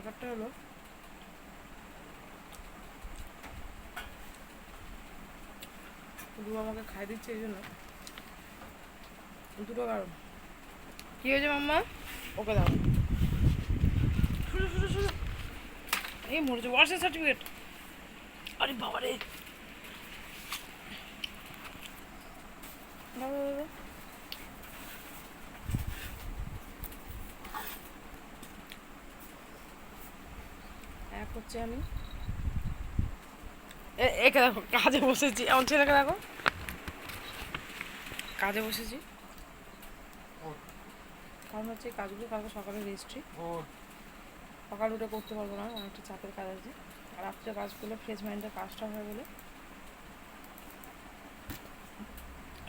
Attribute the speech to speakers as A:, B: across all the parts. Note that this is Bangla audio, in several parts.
A: ব্যাপারটা হলো আমাকে খাই দিচ্ছে এই জন্য। দুটো কারণ। কি হয়েছে মাম্মা? ওকে দাও। শুরু শুরু শুরু এই মরেছে, ওয়ার্সের সার্টিফিকেট আরে বাবা রে দাও, দাও, দাও। এক হচ্ছে আমি। একে দেখো কাজে বসেছি। আমার ছেলেকে দেখো। কাজে বসেছি। কারণ হচ্ছে কাজগুলো কালকে সকালে রেজিস্ট্রি। সকালে উঠে করতে পারব না অনেকটা চাপের কাজ আছে। আর রাত্রে কাজ করলে ফ্রেশ মাইন্ডের কাজটা হয়ে গেলে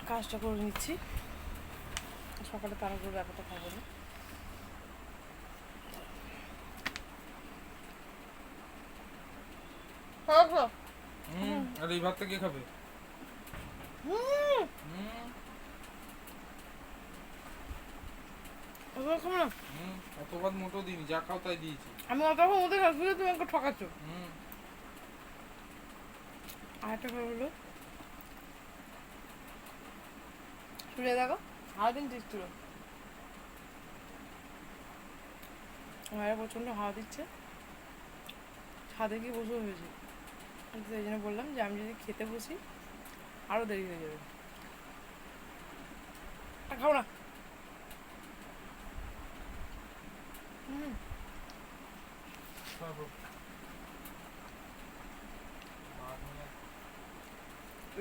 A: কাজটা করে নিচ্ছি। সকালে তাড়াহুড়ো ব্যাপারটা থাকবে না।
B: হুম, আর এই ভাতটা কে খাবে?
A: হুম,
B: হুম,
A: ওগুলো খাব না।
B: হুম, অত ভাত মোটো দিইনি যা খাও তাই দিয়েছি।
A: আমি অত রকম ওদের কাছে তুমি আমাকে ঠকাচ্ছ।
B: হুম,
A: আর একটা কথা শুনে দেখো দিচ্ছিল প্রচণ্ড হাওয়া দিচ্ছে। ছাদে গিয়ে বসে হয়েছে জন্য বললাম যে আমি যদি খেতে বসি আরও দেরি হয়ে যাবে। আর খাও না। হুম।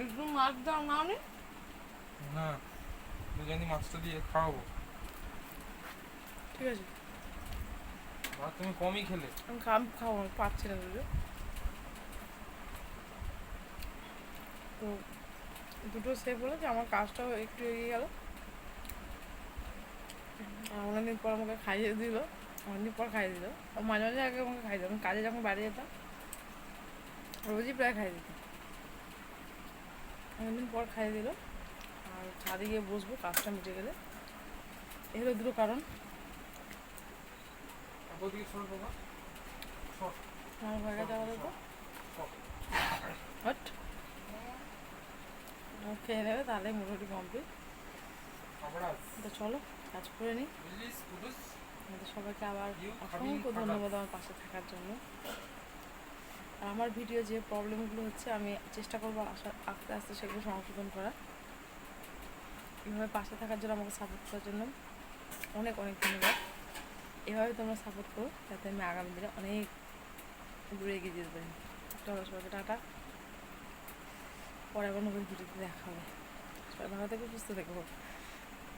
A: একটু মাছ দাও না আমি।
B: না বিরিয়ানি মাছটা দিয়ে খাওয়াবো।
A: ঠিক আছে।
B: ভাত তুমি কমই খেলে।
A: আমি খাব পাচ্ছি না তো দুটো সেভ হলো যে আমার কাজটাও একটু এগিয়ে গেল। অনেকদিন পর আমাকে খাইয়ে দিল অনেকদিন পর খাইয়ে দিল। মাঝে মাঝে আগে আমাকে খাইয়ে দিল আমি কাজে যখন বাইরে যেতাম রোজই প্রায় খাইয়ে দিত। অনেকদিন পর খাইয়ে দিল আর ছাদে গিয়ে বসবো কাজটা মিটে গেলে। এই হলো দুটো কারণ। আমার হয়ে আপাতত।
B: সর
A: হট খেয়ে নেবে তাহলে মোটামুটি কমপ্লিট। তো চলো, কাজ করে নিই আমাদের সবাইকে আবার অসংখ্য ধন্যবাদ আমার পাশে থাকার জন্য। আর আমার ভিডিও যে প্রবলেমগুলো হচ্ছে, আমি চেষ্টা করব আসা আস্তে আস্তে সেগুলো সংশোধন করা এভাবে পাশে থাকার জন্য আমাকে সাপোর্ট করার জন্য অনেক অনেক ধন্যবাদ। এভাবে তোমরা সাপোর্ট করো, যাতে আমি আগামী দিনে অনেক দূরে এগিয়ে যেতে পারি। চলো সবাইকে টাটা। পরে আবার নতুন ভিডিওতে দেখা হবে। সবাই ভালো থাকবে সুস্থ থেকো